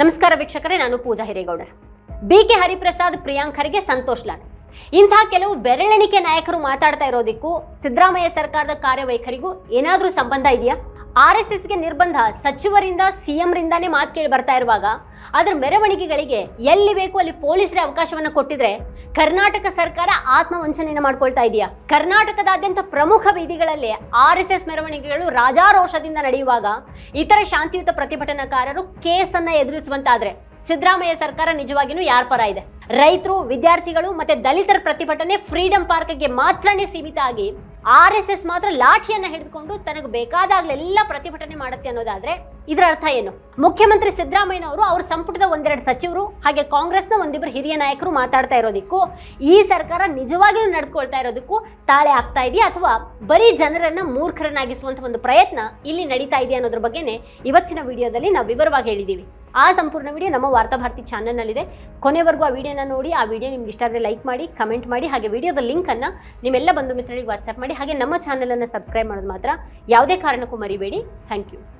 ನಮಸ್ಕಾರ ವೀಕ್ಷಕರೇ, ನಾನು ಪೂಜಾ ಹಿರೇಗೌಡ ಬಿ ಕೆ ಹರಿಪ್ರಸಾದ್, ಪ್ರಿಯಾಂಕ್ ಖರ್ಗೆ ಸಂತೋಷ್ ಲಾಡ್. ಇಂತಹ ಕೆಲವು ಬೆರಳೆಣಿಕೆ ನಾಯಕರು ಮಾತಾಡ್ತಾ ಇರೋದಕ್ಕೂ ಸಿದ್ದರಾಮಯ್ಯ ಸರ್ಕಾರದ ಕಾರ್ಯವೈಖರಿಗೂ ಏನಾದರೂ ಸಂಬಂಧ ಇದೆಯಾ? ಆರ್ ಎಸ್ ಎಸ್ಗೆ ನಿರ್ಬಂಧ ಸಚಿವರಿಂದ, ಸಿಎಂರಿಂದಾನೇ ಮಾತು ಕೇಳಿ ಬರ್ತಾ ಇರುವಾಗ, ಅದರ ಮೆರವಣಿಗೆಗಳಿಗೆ ಎಲ್ಲಿ ಬೇಕು ಅಲ್ಲಿ ಪೊಲೀಸರೇ ಅವಕಾಶವನ್ನು ಕೊಟ್ಟಿದ್ರೆ ಕರ್ನಾಟಕ ಸರ್ಕಾರ ಆತ್ಮವಂಚನೆಯನ್ನು ಮಾಡ್ಕೊಳ್ತಾ ಇದೆಯಾ? ಕರ್ನಾಟಕದಾದ್ಯಂತ ಪ್ರಮುಖ ಬೀದಿಗಳಲ್ಲಿ ಆರ್ ಎಸ್ ಎಸ್ ಮೆರವಣಿಗೆಗಳು ರಾಜಾರೋಷದಿಂದ ನಡೆಯುವಾಗ, ಇತರ ಶಾಂತಿಯುತ ಪ್ರತಿಭಟನಾಕಾರರು ಕೇಸನ್ನ ಎದುರಿಸುವಂತಾದ್ರೆ ಸಿದ್ದರಾಮಯ್ಯ ಸರ್ಕಾರ ನಿಜವಾಗಿಯೂ ಯಾರ ಪರ ಇದೆ? ರೈತರು, ವಿದ್ಯಾರ್ಥಿಗಳು ಮತ್ತೆ ದಲಿತರ ಪ್ರತಿಭಟನೆ ಫ್ರೀಡಂ ಪಾರ್ಕ್ಗೆ ಮಾತ್ರನೇ ಸೀಮಿತ ಆಗಿ ಆರ್ ಎಸ್ ಎಸ್ ಮಾತ್ರ ಲಾಠಿಯನ್ನ ಹಿಡಿದುಕೊಂಡು ತನಗೆ ಬೇಕಾದಾಗ್ಲೆಲ್ಲ ಪ್ರತಿಭಟನೆ ಮಾಡುತ್ತೆ ಅನ್ನೋದಾದ್ರೆ ಇದರ ಅರ್ಥ ಏನು? ಮುಖ್ಯಮಂತ್ರಿ ಸಿದ್ದರಾಮಯ್ಯನವರು ಅವ್ರ ಸಂಪುಟದ ಒಂದೆರಡು ಸಚಿವರು, ಹಾಗೆ ಕಾಂಗ್ರೆಸ್ನ ಒಂದಿಬ್ಬರು ಹಿರಿಯ ನಾಯಕರು ಮಾತಾಡ್ತಾ ಇರೋದಕ್ಕೂ, ಈ ಸರ್ಕಾರ ನಿಜವಾಗಿಯೂ ನಡ್ಕೊಳ್ತಾ ಇರೋದಕ್ಕೂ ತಾಳೆ ಆಗ್ತಾ ಇದೆಯಾ? ಅಥವಾ ಬರೀ ಜನರನ್ನ ಮೂರ್ಖರನ್ನಾಗಿಸುವಂತ ಒಂದು ಪ್ರಯತ್ನ ಇಲ್ಲಿ ನಡೀತಾ ಇದೆಯಾ ಅನ್ನೋದ್ರ ಬಗ್ಗೆನೇ ಇವತ್ತಿನ ವಿಡಿಯೋದಲ್ಲಿ ನಾವು ವಿವರವಾಗಿ ಹೇಳಿದ್ದೀವಿ. ಆ ಸಂಪೂರ್ಣ ವಿಡಿಯೋ ನಮ್ಮ ವಾರ್ತಾಭಾರತಿ ಚಾನಲ್ನಲ್ಲಿದೆ. ಕೊನೆವರೆಗೂ ಆ ವಿಡಿಯೋನ ನೋಡಿ, ಆ ವಿಡಿಯೋ ನಿಮ್ಗೆ ಇಷ್ಟ ಆದರೆ ಲೈಕ್ ಮಾಡಿ ಕಮೆಂಟ್ ಮಾಡಿ, ಹಾಗೆ ವಿಡಿಯೋದ ಲಿಂಕನ್ನು ನಿಮ್ಮೆಲ್ಲ ಬಂಧು ಮಿತ್ರರಿಗೆ ವಾಟ್ಸಪ್ ಮಾಡಿ, ಹಾಗೆ ನಮ್ಮ ಚಾನಲನ್ನು ಸಬ್ಸ್ಕ್ರೈಬ್ ಮಾಡೋದು ಮಾತ್ರ. ಯಾವುದೇ ಕಾರಣಕ್ಕೂ ಮರಿಬೇಡಿ. Thank you